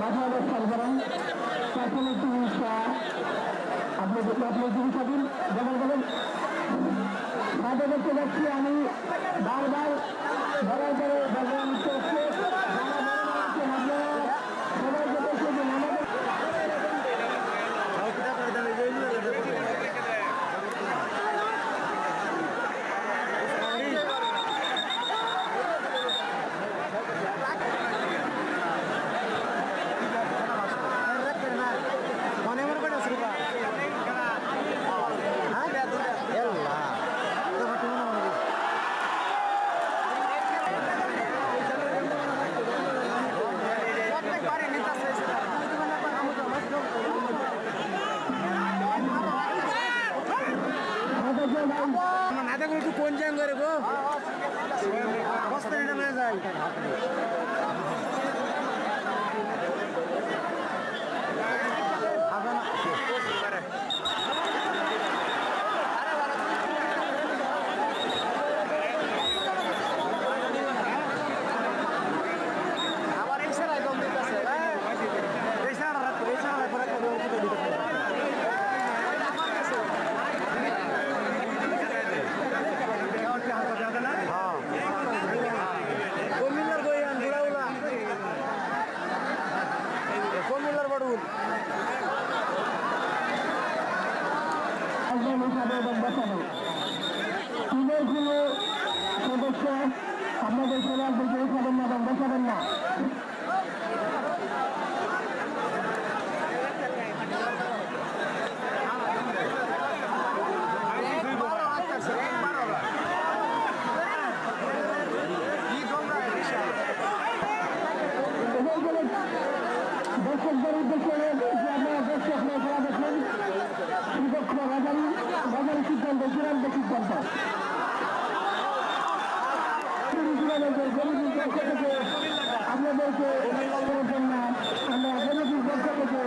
আপনাদের খেয়াল করেন। জিনিসটা আপনি আপনি জিনিসটা দিন যেমন বলেন দেখতে পাচ্ছি আমি বারবার বলার পরে আমাদেরকে ভাই নাতে করে একটু কোন জান করে গো বস্তা নিয়ে নিয়ে যাই হিসাবে এবং বসানো টিমের কোনো সদস্য আপনাদের খেলোয়াড়দেরকে উঠাবেন না এবং বসাবেন না দর্শকদের উদ্দেশ্যে আপনারা দর্শক আপনারা খেলা দেখলেন বিপক্ষ বাজারি বাজারি সিদ্ধান্ত চূড়ান্ত সিদ্ধান্ত আপনাদেরকে আমরা গরিবের পক্ষ থেকে